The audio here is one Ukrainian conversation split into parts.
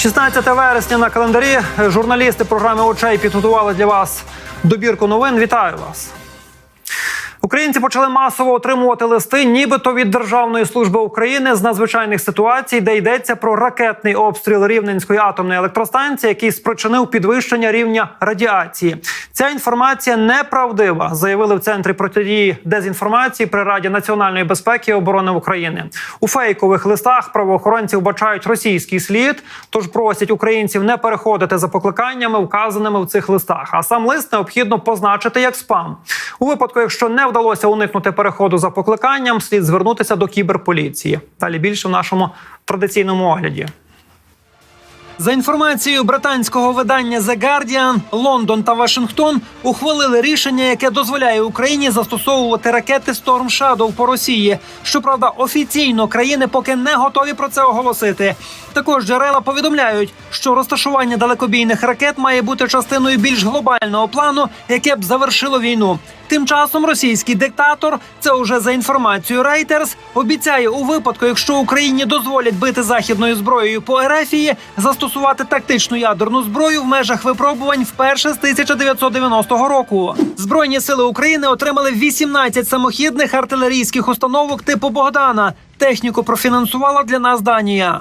16 вересня на календарі журналісти програми очей підготували для вас добірку новин. Вітаю вас. Українці почали масово отримувати листи, нібито від Державної служби України з надзвичайних ситуацій, де йдеться про ракетний обстріл Рівненської атомної електростанції, який спричинив підвищення рівня радіації. Ця інформація неправдива, заявили в центрі протидії дезінформації при Раді національної безпеки і оборони України. У фейкових листах правоохоронці вбачають російський слід, тож просять українців не переходити за покликаннями, вказаними в цих листах. А сам лист необхідно позначити як спам. У випадку, якщо не вдалося уникнути переходу за покликанням, слід звернутися до кіберполіції. Далі більше в нашому традиційному огляді. За інформацією британського видання The Guardian, Лондон та Вашингтон ухвалили рішення, яке дозволяє Україні застосовувати ракети Storm Shadow по Росії. Щоправда, офіційно країни поки не готові про це оголосити. Також джерела повідомляють, що розташування далекобійних ракет має бути частиною більш глобального плану, яке б завершило війну. Тим часом російський диктатор, це уже за інформацією Reuters, обіцяє у випадку, якщо Україні дозволять бити західною зброєю по Ерефії, застосувати тактичну ядерну зброю в межах випробувань вперше з 1990 року. Збройні сили України отримали 18 самохідних артилерійських установок типу Богдана. Техніку профінансувала для нас Данія.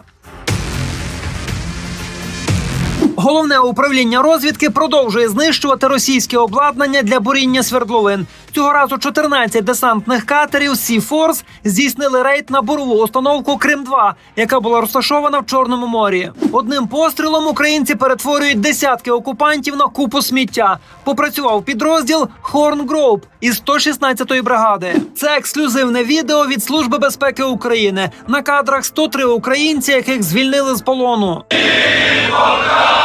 Головне управління розвідки продовжує знищувати російське обладнання для буріння свердловин. Цього разу 14 десантних катерів Сі Форс здійснили рейд на бурову установку Крим 2 яка була розташована в Чорному морі. Одним пострілом українці перетворюють десятки окупантів на купу сміття. Попрацював підрозділ Хорн Гроуп із 116-ї бригади. Це ексклюзивне відео від Служби безпеки України. На кадрах 103 українці, яких звільнили з полону.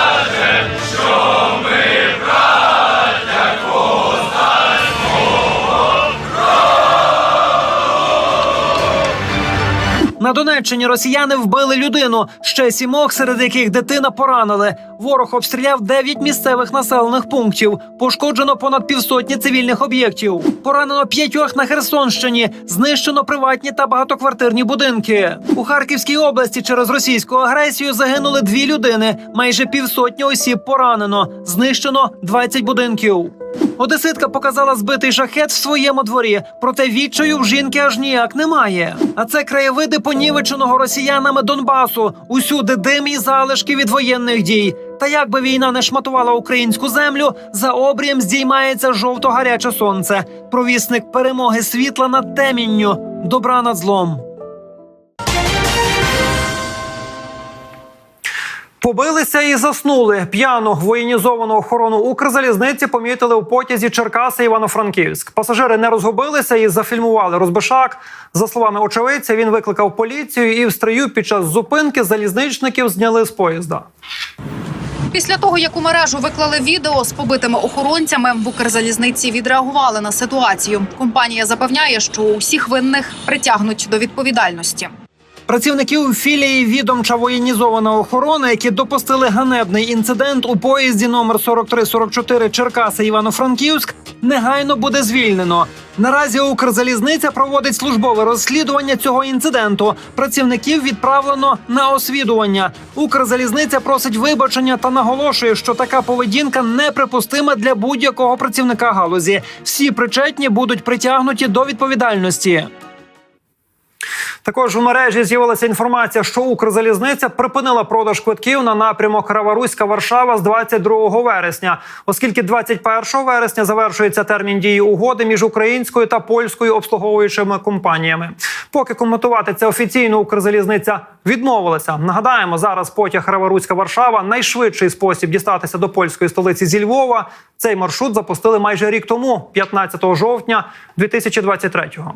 На Донеччині росіяни вбили людину. Ще сімох, серед яких дитина поранили. Ворог обстріляв дев'ять місцевих населених пунктів. Пошкоджено понад півсотні цивільних об'єктів. Поранено п'ятьох на Херсонщині. Знищено приватні та багатоквартирні будинки. У Харківській області через російську агресію загинули дві людини. Майже півсотні осіб поранено. Знищено 20 будинків. Одеситка показала збитий шахет в своєму дворі, проте відчаю в жінки аж ніяк немає. А це краєвиди понівеченого росіянами Донбасу. Усюди дим і залишки від воєнних дій. Та як би війна не шматувала українську землю, за обрієм здіймається жовто-гаряче сонце. Провісник перемоги світла над темінню, добра над злом. Побилися і заснули. П'яну воєнізовану охорону Укрзалізниці помітили у потязі Черкаси Івано-Франківськ. Пасажири не розгубилися і зафільмували розбишак. За словами очевидця, він викликав поліцію і в стрию під час зупинки залізничників зняли з поїзда. Після того, як у мережу виклали відео з побитими охоронцями, в Укрзалізниці відреагували на ситуацію. Компанія запевняє, що усіх винних притягнуть до відповідальності. Працівників філії відомча воєнізована охорона, які допустили ганебний інцидент у поїзді номер 4344 Черкаси Івано-Франківськ, негайно буде звільнено. Наразі Укрзалізниця проводить службове розслідування цього інциденту. Працівників відправлено на освідування. Укрзалізниця просить вибачення та наголошує, що така поведінка неприпустима для будь-якого працівника галузі. Всі причетні будуть притягнуті до відповідальності. Також у мережі з'явилася інформація, що Укрзалізниця припинила продаж квитків на напрямок Краваруська Варшава з 22 вересня, оскільки 21 вересня завершується термін дії угоди між українською та польською обслуговуючими компаніями. Поки коментувати це офіційно Укрзалізниця відмовилася. Нагадаємо, зараз потяг Краваруська Варшава найшвидший спосіб дістатися до польської столиці зі Львова. Цей маршрут запустили майже рік тому, 15 жовтня 2023-го.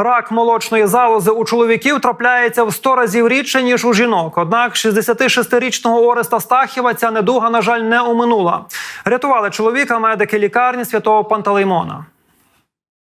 Рак молочної залози у чоловіків трапляється в 100 разів рідше ніж у жінок. Однак 66-річного Ореста Стахіва ця недуга, на жаль, не оминула. Рятували чоловіка медики лікарні святого Пантелеймона.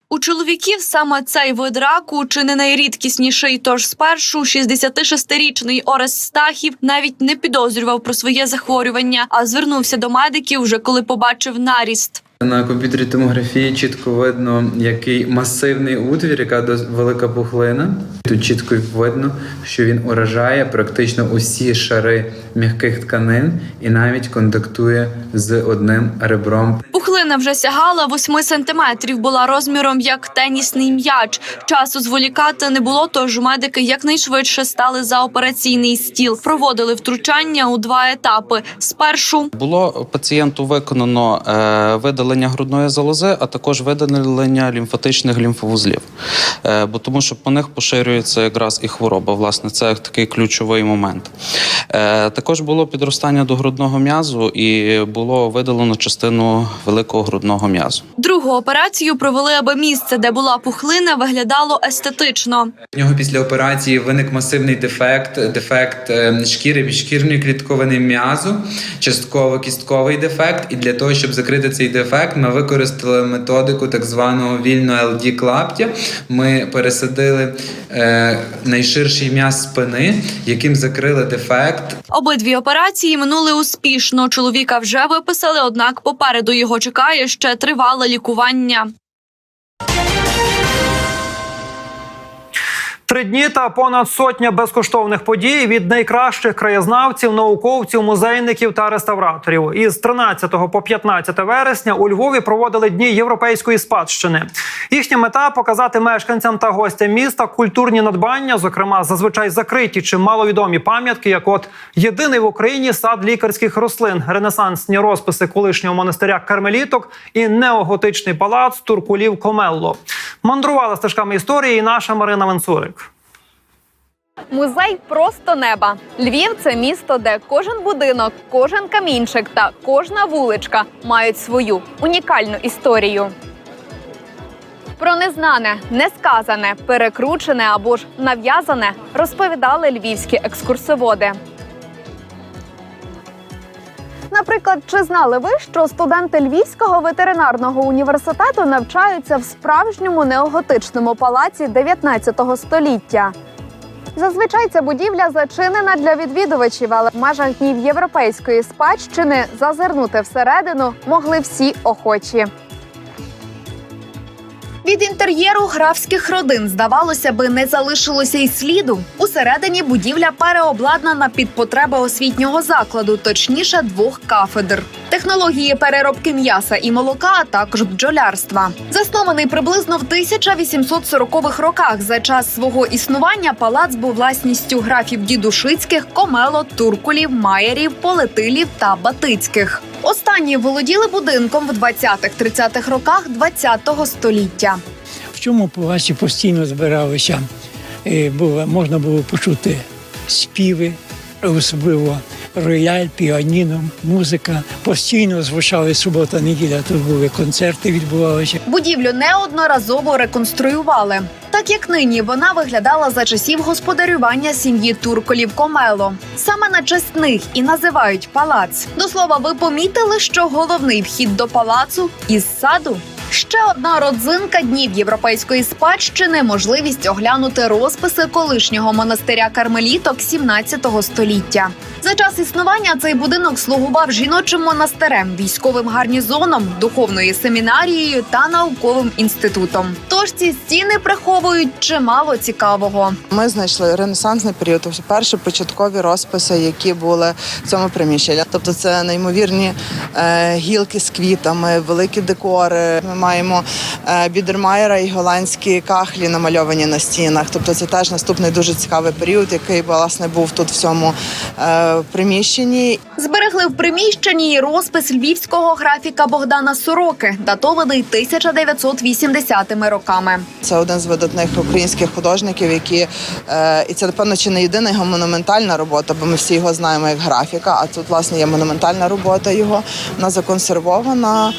У чоловіків саме цей вид раку чи не найрідкісніший. Тож спершу 66-річний Орес Стахів навіть не підозрював про своє захворювання, а звернувся до медиків вже коли побачив наріст. На комп'ютері томографії чітко видно, який масивний утвір, яка велика пухлина. Тут чітко видно, що він уражає практично усі шари м'яких тканин і навіть контактує з одним ребром. Пухлина вже сягала 8 сантиметрів, була розміром як тенісний м'яч. Часу зволікати не було, тож медики якнайшвидше стали за операційний стіл. Проводили втручання у два етапи. Спершу Було пацієнту виконано е, видалення грудної залози, а також видалення лімфатичних лімфовузлів, е, бо тому що по них поширюється якраз і хвороба. Власне, це такий ключовий момент. Е, також було підростання до грудного м'язу і було видалено частину великого грудного м'язу. другу операцію провели, аби місце, де була пухлина, виглядало естетично. У нього після операції виник масивний дефект, дефект е, шкіри, підшкірної клітковини м'язу, частково кістковий дефект. І для того, щоб закрити цей дефект, ми використали методику так званого вільного LD клаптя. Ми пересадили е, найширший м'яз спини, яким закрили дефект. Обидві операції минули успішно. Чоловіка вже виписали, однак попереду його чекає ще тривале лікування. Три дні та понад сотня безкоштовних подій від найкращих краєзнавців, науковців, музейників та реставраторів. Із 13 по 15 вересня у Львові проводили дні європейської спадщини. Їхня мета показати мешканцям та гостям міста культурні надбання, зокрема зазвичай закриті чи маловідомі пам'ятки, як от єдиний в Україні сад лікарських рослин, ренесансні розписи колишнього монастиря Кармеліток і неоготичний палац Туркулів Комелло. Мандрувала стежками історії і наша Марина Венцурик. Музей просто неба. Львів це місто, де кожен будинок, кожен камінчик та кожна вуличка мають свою унікальну історію. Про незнане, несказане, перекручене або ж нав'язане розповідали львівські екскурсоводи. Наприклад, чи знали ви, що студенти Львівського ветеринарного університету навчаються в справжньому неоготичному палаці 19 століття? Зазвичай ця будівля зачинена для відвідувачів, але в межах днів європейської спадщини зазирнути всередину могли всі охочі. Від інтер'єру графських родин, здавалося би, не залишилося й сліду. Усередині будівля переобладнана під потреби освітнього закладу, точніше двох кафедр. Технології переробки м'яса і молока, а також бджолярства. Заснований приблизно в 1840-х роках. За час свого існування палац був власністю графів дідушицьких, комело, туркулів, маєрів, полетилів та батицьких. Останні володіли будинком в 20-30-х роках ХХ століття. В цьому палаці постійно збиралися. е, Було, можна було почути співи, особливо рояль, піаніно, музика. Постійно звучали субота, неділя. Тут були концерти, відбувалися. Будівлю неодноразово реконструювали. Так як нині вона виглядала за часів господарювання сім'ї турколів Комело. Саме на честь них і називають палац. До слова, ви помітили, що головний вхід до палацу із саду. Ще одна родзинка днів європейської спадщини можливість оглянути розписи колишнього монастиря кармеліток 17 століття. За час існування цей будинок слугував жіночим монастирем, військовим гарнізоном, духовною семінарією та науковим інститутом. Тож ці стіни приховують чимало цікавого. Ми знайшли ренесансний період, тобто перші початкові розписи, які були в цьому приміщенні. Тобто, це неймовірні е, гілки з квітами, великі декори. Маємо е, Бідермайера і голландські кахлі намальовані на стінах. Тобто, це теж наступний дуже цікавий період, який власне був тут в цьому е, приміщенні. Зберегли в приміщенні і розпис львівського графіка Богдана Сороки, датований 1980-ми роками. Це один з видатних українських художників, які е, і це напевно чи не єдина його монументальна робота, бо ми всі його знаємо як графіка. А тут власне є монументальна робота його. Вона законсервована,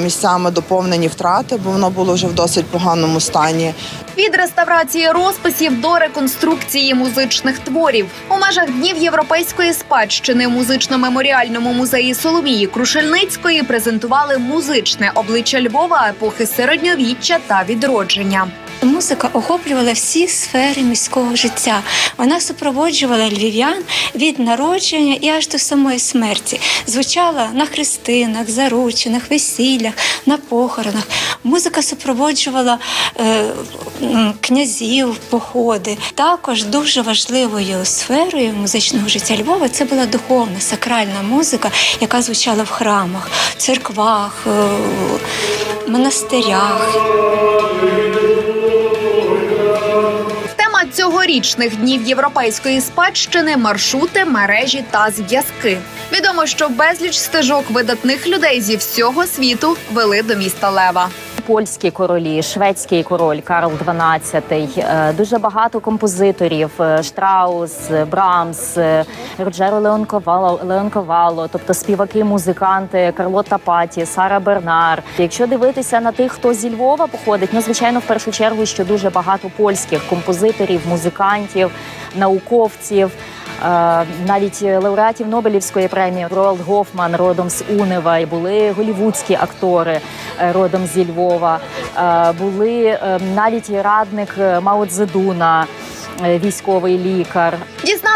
місцями доповнені втрати, бо воно було вже в досить поганому стані. Від реставрації розписів до реконструкції музичних творів у межах днів європейської спадщини у музично-меморіальному музеї Соломії Крушельницької презентували музичне обличчя Львова епохи середньовіччя та відродження. Музика охоплювала всі сфери міського життя. Вона супроводжувала львів'ян від народження і аж до самої смерті. Звучала на хрестинах, заручинах, весіллях, на похоронах. Музика супроводжувала е, князів, походи. Також дуже важливою сферою музичного життя Львова це була духовна сакральна музика, яка звучала в храмах, церквах, е, монастирях. Цьогорічних днів європейської спадщини маршрути, мережі та зв'язки. Відомо, що безліч стежок видатних людей зі всього світу вели до міста Лева. Польські королі, шведський король Карл XII, е, дуже багато композиторів: е, Штраус, е, Брамс, Роджеро Леонковало, Леонковало, тобто співаки, музиканти Карлота Паті, Сара Бернар. Якщо дивитися на тих, хто зі Львова походить, ну звичайно, в першу чергу, що дуже багато польських композиторів, музикантів, науковців. Навіть лауреатів Нобелівської премії Роалд Гофман родом з Унева, і були голівудські актори е, родом зі Львова, були е, навіть радник Мао Цзедуна, е, військовий лікар.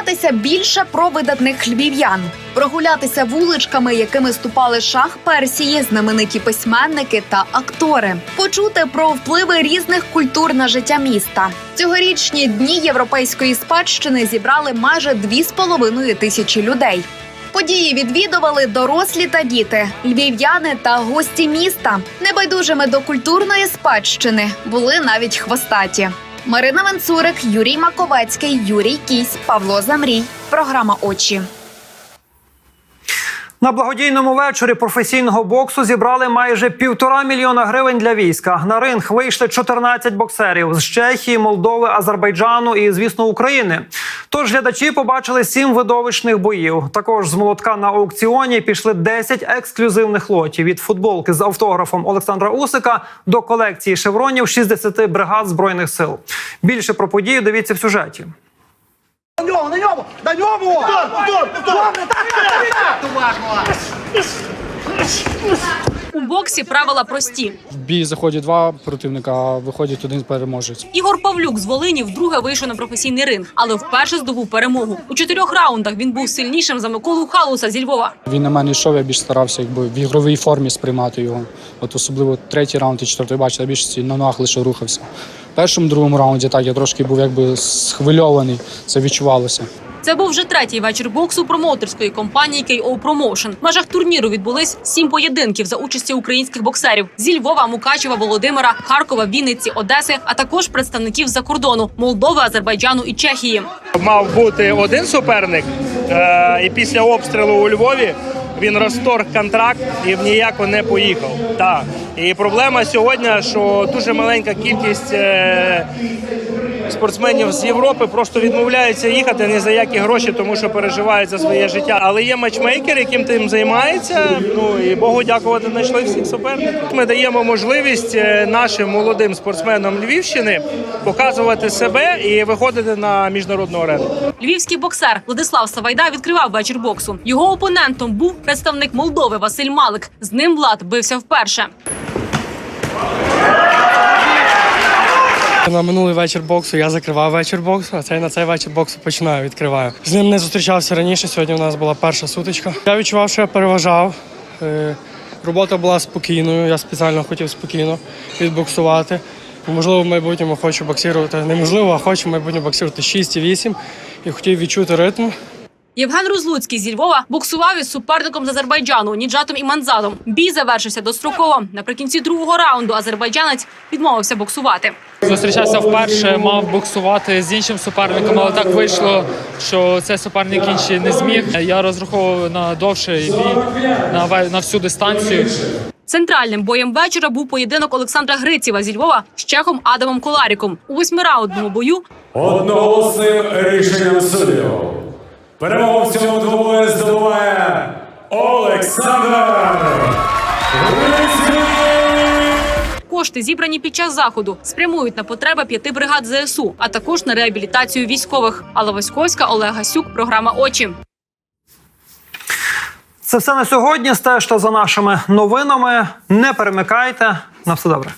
Дізнатися більше про видатних львів'ян, прогулятися вуличками, якими ступали шах Персії, знамениті письменники та актори, почути про впливи різних культур на життя міста. Цьогорічні дні європейської спадщини зібрали майже 2,5 тисячі людей. Події відвідували дорослі та діти, львів'яни та гості міста. Небайдужими до культурної спадщини були навіть хвостаті. Марина Венцурик, Юрій Маковецький, Юрій Кісь, Павло Замрій. Програма Очі. На благодійному вечорі професійного боксу зібрали майже півтора мільйона гривень для війська. На ринг вийшли 14 боксерів з Чехії, Молдови, Азербайджану і, звісно, України. Тож глядачі побачили сім видовищних боїв. Також з молотка на аукціоні пішли 10 ексклюзивних лотів від футболки з автографом Олександра Усика до колекції шевронів 60 бригад збройних сил. Більше про подію дивіться в сюжеті. На ньому, на ньому! На ньому! Повтор, повтор, повтор! Добре, так, так, так! У боксі правила прості. В бій заходять два противника, а виходить один переможець. Ігор Павлюк з Волині вдруге вийшов на професійний ринг, але вперше здобув перемогу. У чотирьох раундах він був сильнішим за Миколу Халуса зі Львова. Він на мене йшов, я більш старався якби в ігровій формі сприймати його. От особливо третій раунд і четвертий, бачите, я більшості на ногах лише рухався. В першому другому раунді так я трошки був якби схвильований, це відчувалося. Це був вже третій вечір боксу промоутерської компанії KO Promotion. В межах турніру відбулись сім поєдинків за участі українських боксерів зі Львова, Мукачева, Володимира, Харкова, Вінниці, Одеси, а також представників за кордону Молдови, Азербайджану і Чехії. Мав бути один суперник, е, і після обстрілу у Львові він розторг контракт і в ніяко не поїхав. Так. І проблема сьогодні, що дуже маленька кількість е, спортсменів з Європи просто відмовляються їхати ні за які гроші, тому що переживають за своє життя. Але є матчмейкер, яким тим займається. Ну і Богу дякувати, знайшли всіх суперників. Ми даємо можливість е, нашим молодим спортсменам Львівщини показувати себе і виходити на міжнародну арену. Львівський боксер Владислав Савайда відкривав вечір боксу. Його опонентом був представник Молдови Василь Малик. З ним Влад бився вперше. На минулий вечір боксу я закривав вечір боксу, а цей на цей вечір боксу починаю відкриваю. З ним не зустрічався раніше. Сьогодні у нас була перша сутичка. Я відчував, що я переважав. Е, Робота була спокійною. Я спеціально хотів спокійно відбоксувати. Можливо, в майбутньому хочу боксувати. Неможливо, а хочу в майбутньому боксувати 6 і 8 і хотів відчути ритм. Євген Розлуцький зі Львова боксував із суперником з Азербайджану Ніджатом Іманзадом. Бій завершився достроково. Наприкінці другого раунду азербайджанець відмовився боксувати. Зустрічався вперше, мав боксувати з іншим суперником, але так вийшло, що цей суперник інший не зміг. Я розраховував на довший бій, на, ве- на всю дистанцію. Центральним боєм вечора був поєдинок Олександра Грицєва зі Львова з чехом Адамом Коларіком. У восьмираундному бою Одноголосним рішенням суддів. Перемогу в цьому двобої здобуває Олександр кошти, зібрані під час заходу, спрямують на потреби п'яти бригад ЗСУ, а також на реабілітацію військових. Алла Васьковська, Олег Гасюк, програма Очі. Це все на сьогодні. Стежте за нашими новинами. Не перемикайте. На все добре.